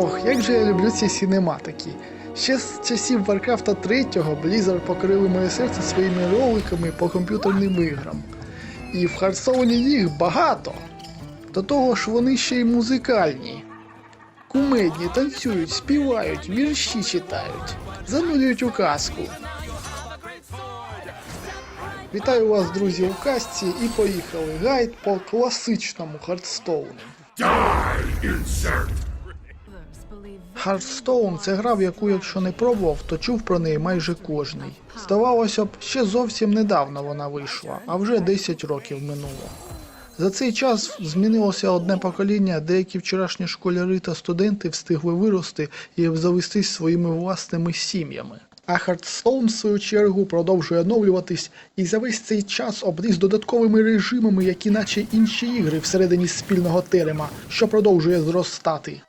Ох, як же я люблю ці сінематики. Ще з часів Warcraft 3 Blizzard покрили моє серце своїми роликами по комп'ютерним іграм. І в Хардстоуні їх багато. До того ж вони ще й музикальні. Кумедні, танцюють, співають, вірші читають, занурюють у казку. Вітаю вас, друзі, у казці і поїхали. Гайд по класичному Хардстоуну. Hearthstone – це гра, в яку, якщо не пробував, то чув про неї майже кожний. Здавалося б, ще зовсім недавно вона вийшла, а вже 10 років минуло. За цей час змінилося одне покоління, деякі вчорашні школяри та студенти встигли вирости і обзавестись своїми власними сім'ями. А Hearthstone, в свою чергу, продовжує оновлюватись і за весь цей час обріз додатковими режимами, які наче інші ігри всередині спільного терема, що продовжує зростати.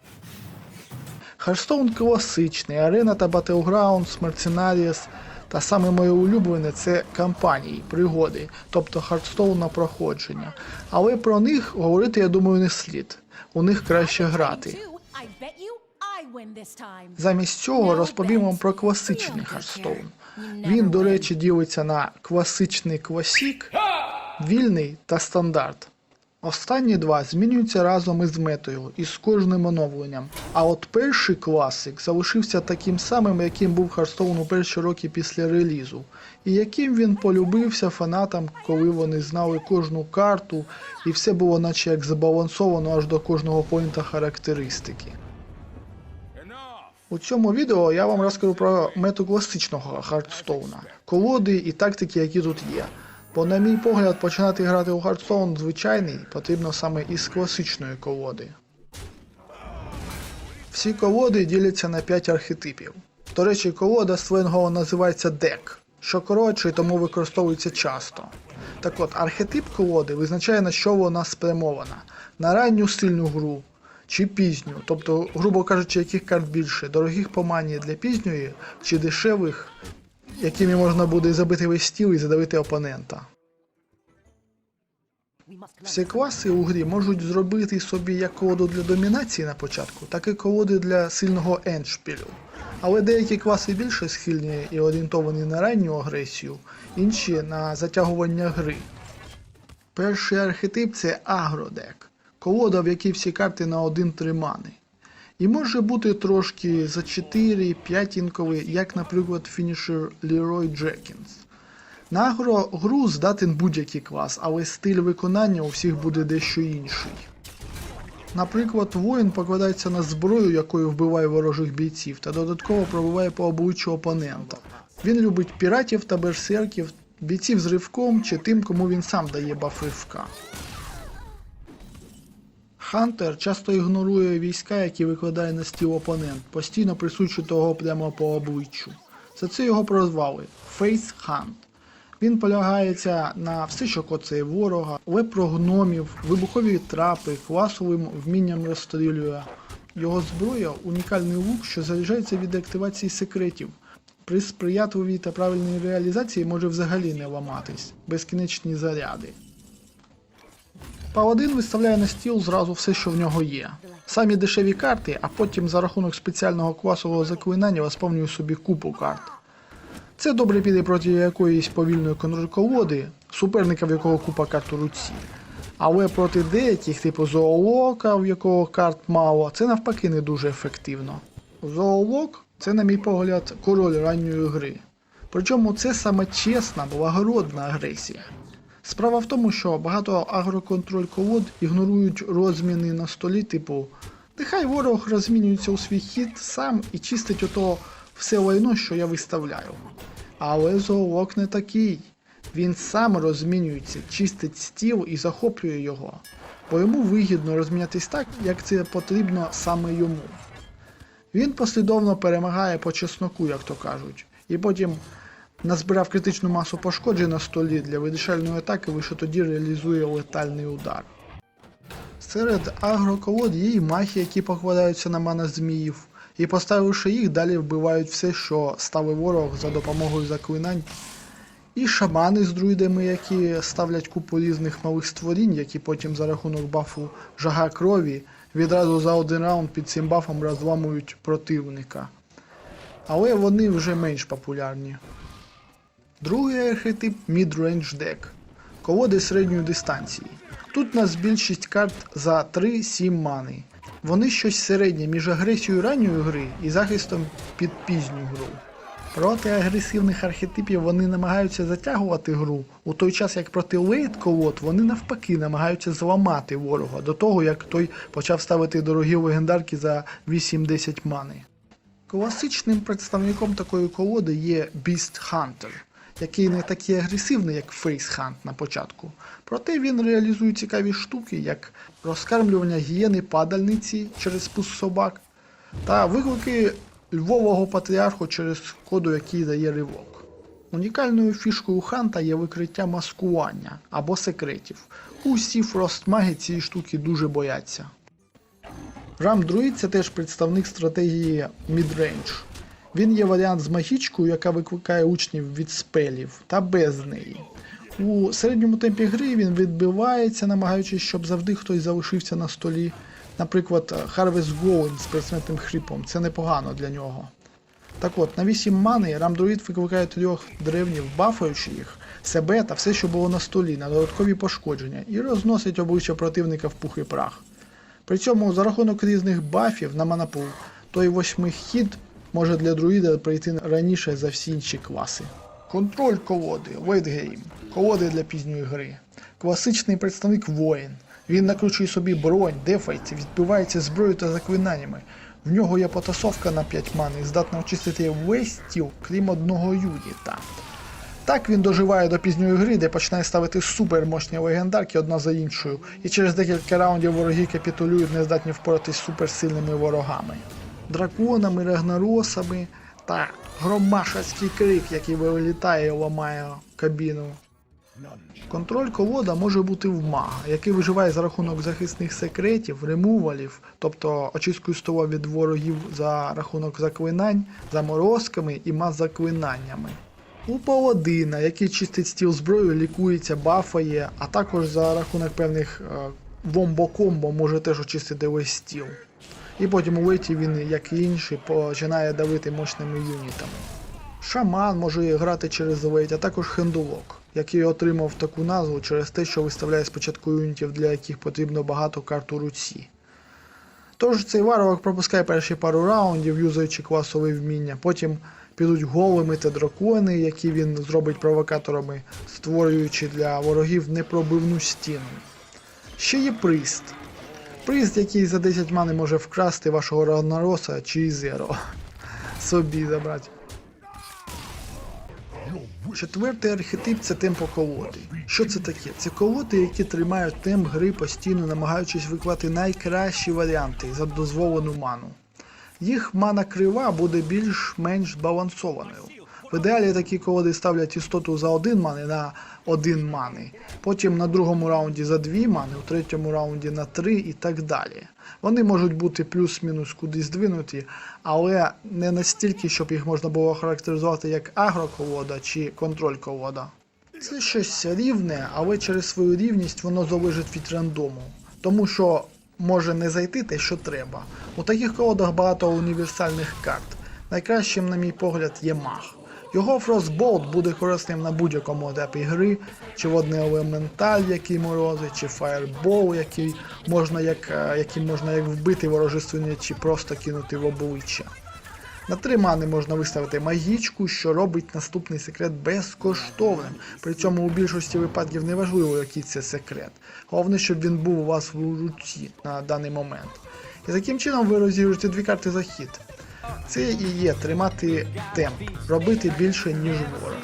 Hearthstone класичний, арена та Battlegrounds, Mercenaries та саме моє улюблене це кампанії, пригоди, тобто Hearthstone на проходження. Але про них говорити, я думаю, не слід. У них краще грати. Замість цього розповім вам про класичний Hearthstone. Він, до речі, ділиться на класичний класік, вільний та стандарт. Останні два змінюються разом із метою і з кожним оновленням. А от перший класик залишився таким самим, яким був Харстоун у перші роки після релізу, і яким він полюбився фанатам, коли вони знали кожну карту, і все було наче як збалансовано аж до кожного поінта характеристики. У цьому відео я вам розкажу про мету класичного Хардстоуна, колоди і тактики, які тут є. Бо, на мій погляд, починати грати у Hearthstone звичайний потрібно саме із класичної колоди. Всі колоди діляться на 5 архетипів. До речі, колода сленгово називається дек, що коротше тому використовується часто. Так от, архетип колоди визначає на що вона спрямована: на ранню сильну гру чи пізню, тобто, грубо кажучи, яких карт більше, дорогих по мані для пізньої чи дешевих якими можна буде забити весь стіл і задавити опонента. Всі класи у грі можуть зробити собі як колоду для домінації на початку, так і колоди для сильного ендшпілю. Але деякі класи більше схильні і орієнтовані на ранню агресію, інші на затягування гри. Перший архетип це агродек, колода, в якій всі карти на 1-3 мани. І може бути трошки за 4-5 інковий, як, наприклад, фінішер Leroy Джекінс. На гру здатен будь-який клас, але стиль виконання у всіх буде дещо інший. Наприклад, воїн покладається на зброю, якою вбиває ворожих бійців, та додатково пробиває по обличчю опонента. Він любить піратів та берсерків, бійців з ривком чи тим, кому він сам дає баф ривка. Хантер часто ігнорує війська, які викладає на стіл опонент, постійно присучує того прямо по обличчю. За це його прозвали Face Hunt. Він полягається на все, що коцає ворога, про вибухові трапи, класовим вмінням розстрілює. Його зброя унікальний лук, що заряджається від активації секретів. При сприятливій та правильній реалізації може взагалі не ламатись, безкінечні заряди. Паладин виставляє на стіл зразу все, що в нього є. Самі дешеві карти, а потім за рахунок спеціального класового заклинання восповнює собі купу карт. Це добре піде проти якоїсь повільної контрколоди, суперника, в якого купа карт у руці. Але проти деяких, типу зоолока, в якого карт мало, це навпаки не дуже ефективно. Зоолок це, на мій погляд, король ранньої гри. Причому це саме чесна, благородна агресія. Справа в тому, що багато агроконтроль колод ігнорують розміни на столі, типу, нехай ворог розмінюється у свій хід сам і чистить ото все лайно, що я виставляю. Але зоолог не такий. Він сам розмінюється, чистить стіл і захоплює його, бо йому вигідно розмінятись так, як це потрібно саме йому. Він послідовно перемагає по чесноку, як то кажуть, і потім назбирав критичну масу пошкоджень на столі для вирішальної атаки, лише тоді реалізує летальний удар. Серед агроколод є і махи, які покладаються на мана зміїв, і поставивши їх, далі вбивають все, що ставить ворог за допомогою заклинань. І шамани з друїдами, які ставлять купу різних малих створінь, які потім за рахунок бафу жага крові відразу за один раунд під цим бафом розламують противника. Але вони вже менш популярні. Другий архетип Mid-Range Deck. Колоди середньої дистанції. Тут у нас більшість карт за 3-7 мани. Вони щось середнє між агресією ранньої гри і захистом під пізню гру. Проти агресивних архетипів вони намагаються затягувати гру, у той час як проти лейт колод вони навпаки намагаються зламати ворога до того, як той почав ставити дорогі легендарки за 8-10 мани. Класичним представником такої колоди є Beast Hunter, який не такий агресивний, як Hunt на початку. Проте він реалізує цікаві штуки, як розкармлювання гієни падальниці через спуск собак та виклики львового патріарху через коду, який дає ривок. Унікальною фішкою ханта є викриття маскування або секретів. Усі фростмаги цієї штуки дуже бояться. Рам Друїд це теж представник стратегії Midrange. Він є варіант з магічкою, яка викликає учнів від спелів, та без неї. У середньому темпі гри він відбивається, намагаючись, щоб завжди хтось залишився на столі. Наприклад, Harvest Golem з предсмертним хрипом. Це непогано для нього. Так от, на 8 мани Рамдруїд викликає трьох древнів, бафаючи їх, себе та все, що було на столі, на додаткові пошкодження, і розносить обличчя противника в пух і прах. При цьому за рахунок різних бафів на манапул, той восьмий хід може для друїда прийти раніше за всі інші класи. Контроль колоди, лейтгейм, колоди для пізньої гри. Класичний представник воїн. Він накручує собі бронь, дефається, відбивається зброєю та заклинаннями. В нього є потасовка на 5 мани здатна очистити весь стіл, крім одного юніта. Так він доживає до пізньої гри, де починає ставити супермощні легендарки одна за іншою, і через декілька раундів вороги капітулюють, не здатні впоратись суперсильними ворогами. Драконами, рагнаросами та громашацький крик, який вилітає і ламає кабіну. Контроль колода може бути в мага, який виживає за рахунок захисних секретів, ремувалів, тобто очисткою стола від ворогів за рахунок заклинань, заморозками і маз-заклинаннями. У паладина, який чистить стіл зброю, лікується, бафає, а також за рахунок певних е, вомбо-комбо може теж очистити весь стіл. І потім у леті він, як і інші, починає давити мощними юнітами. Шаман може грати через ледь, а також хендулок, який отримав таку назву через те, що виставляє спочатку юнітів, для яких потрібно багато карт у руці. Тож цей варвар пропускає перші пару раундів, юзаючи класові вміння, потім підуть голими та дракони, які він зробить провокаторами, створюючи для ворогів непробивну стіну. Ще є прист. Прист, який за 10 мани може вкрасти вашого Рагнароса чи Зеро. Собі забрати. Четвертий архетип це темпо колоди. Що це таке? Це колоди, які тримають темп гри постійно, намагаючись виклати найкращі варіанти за дозволену ману. Їх мана крива буде більш-менш збалансованою. В ідеалі такі колоди ставлять істоту за один мани на один мани, потім на другому раунді за дві мани, у третьому раунді на три і так далі. Вони можуть бути плюс-мінус кудись здвинуті, але не настільки, щоб їх можна було характеризувати як агроколода чи контроль-колода. Це щось рівне, але через свою рівність воно залежить від рандому. Тому що може не зайти те, що треба. У таких колодах багато універсальних карт. Найкращим, на мій погляд, є маг. Його Frostbolt буде корисним на будь-якому етапі гри, чи водний елементаль, який морозить, чи Fireball, який можна як, е, яким можна як вбити ворожественні, чи просто кинути в обличчя. На три мани можна виставити магічку, що робить наступний секрет безкоштовним. При цьому у більшості випадків не важливо, який це секрет. Головне, щоб він був у вас в руці на даний момент. І таким чином ви розігруєте дві карти за хід. Це і є тримати темп, робити більше, ніж ворог.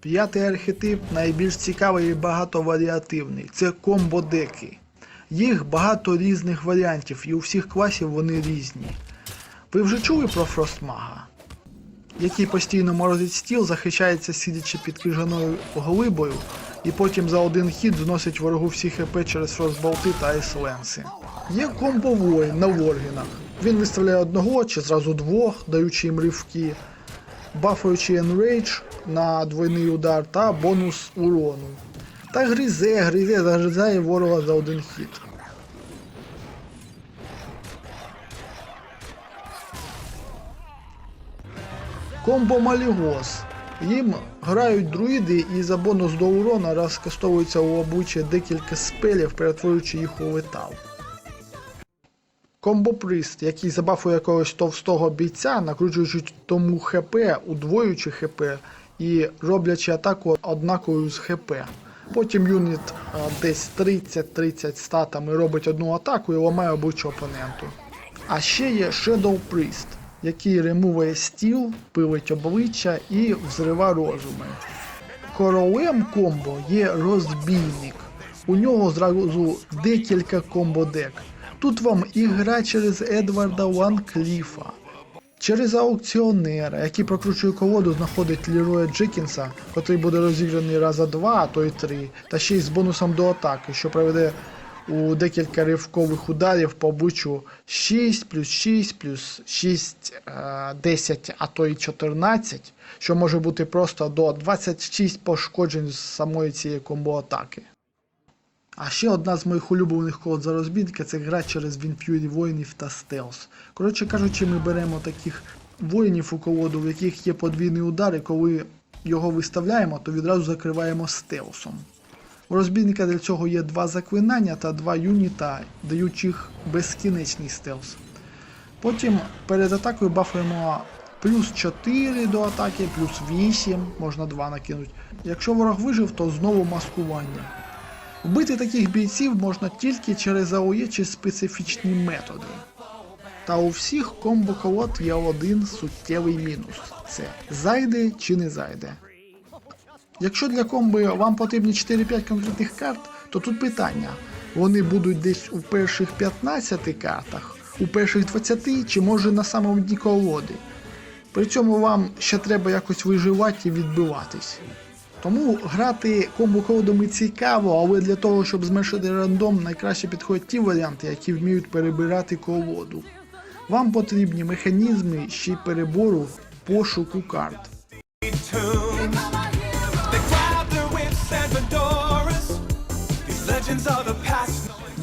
П'ятий архетип найбільш цікавий і багатоваріативний це комбо-деки. Їх багато різних варіантів, і у всіх класів вони різні. Ви вже чули про Фростмага? Який постійно морозить стіл, захищається сидячи під крижаною глибою, і потім за один хід зносить ворогу всі хп через фростболти та айсленси. Є комбо воїн на Воргінах. Він виставляє одного чи зразу двох, даючи їм ривки, бафуючи Enrage на двойний удар та бонус урону. Та гризе, гризе, загризає ворога за один хід. Комбо Малігос. Їм грають друїди і за бонус до урона розкастовується у обличчя декілька спелів, перетворюючи їх у летал. Комбо Прист, який забафує якогось товстого бійця, накручуючи тому ХП, удвоюючи ХП і роблячи атаку однаковою з ХП. Потім юніт а, десь 30-30 статами робить одну атаку і ламає обличчя опоненту. А ще є Shadow Priest, який ремуває стіл, пилить обличчя і взрива розуми. Королем комбо є розбійник. У нього зразу декілька комбо-дек. Тут вам і гра через Едварда Ванкліфа, через аукціонера, який прокручує колоду, знаходить Ліроя Джекінса, котрий буде розіграний раза два, а то й три, та ще й з бонусом до атаки, що проведе у декілька ривкових ударів по обличчю 6 плюс 6 плюс 6, е, 10, а то й 14, що може бути просто до 26 пошкоджень з самої цієї комбо-атаки. А ще одна з моїх улюблених колод за розбінки це гра через Вінфюрі воїнів та стелс. Коротше кажучи, ми беремо таких воїнів у колоду, в яких є подвійний удар, і коли його виставляємо, то відразу закриваємо стелсом. У розбійника для цього є два заклинання та два юніта, даючи безкінечний стелс. Потім перед атакою бафуємо плюс 4 до атаки, плюс 8, можна 2 накинути. Якщо ворог вижив, то знову маскування. Вбити таких бійців можна тільки через АОЄ чи специфічні методи. Та у всіх комбо колод є один суттєвий мінус це зайде чи не зайде. Якщо для комби вам потрібні 4-5 конкретних карт, то тут питання: вони будуть десь у перших 15 картах, у перших 20 чи може на самому дні колоди. При цьому вам ще треба якось виживати і відбиватись. Тому грати комбо-кодами цікаво, але для того, щоб зменшити рандом, найкраще підходять ті варіанти, які вміють перебирати колоду. Вам потрібні механізми ще й перебору пошуку карт. legends of the past.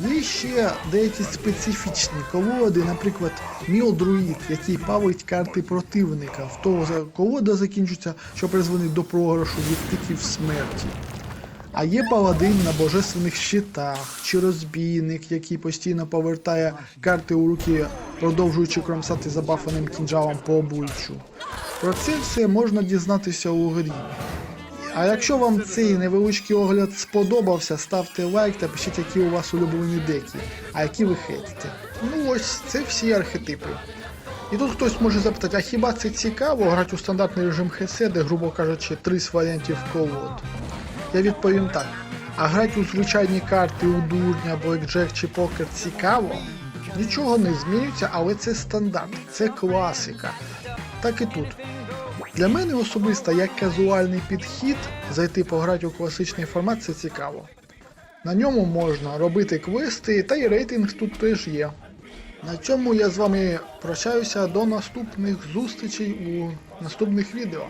Є ще деякі специфічні колоди, наприклад, Мілдруїд, який палить карти противника. В того колода закінчується, що призводить до програшу від смерті. А є паладин на божественних щитах, чи розбійник, який постійно повертає карти у руки, продовжуючи кромсати забафаним кінжалом по обличчю. Про це все можна дізнатися у грі. А якщо вам цей невеличкий огляд сподобався, ставте лайк та пишіть, які у вас улюблені деки, а які ви хейтите. Ну ось, це всі архетипи. І тут хтось може запитати, а хіба це цікаво грати у стандартний режим ХС, де, грубо кажучи, три з варіантів колод? Я відповім так. А грати у звичайні карти у дурня, блекджек чи покер цікаво? Нічого не змінюється, але це стандарт, це класика. Так і тут. Для мене особисто як казуальний підхід зайти пограти у класичний формат це цікаво. На ньому можна робити квести, та й рейтинг тут теж є. На цьому я з вами прощаюся до наступних зустрічей у наступних відео.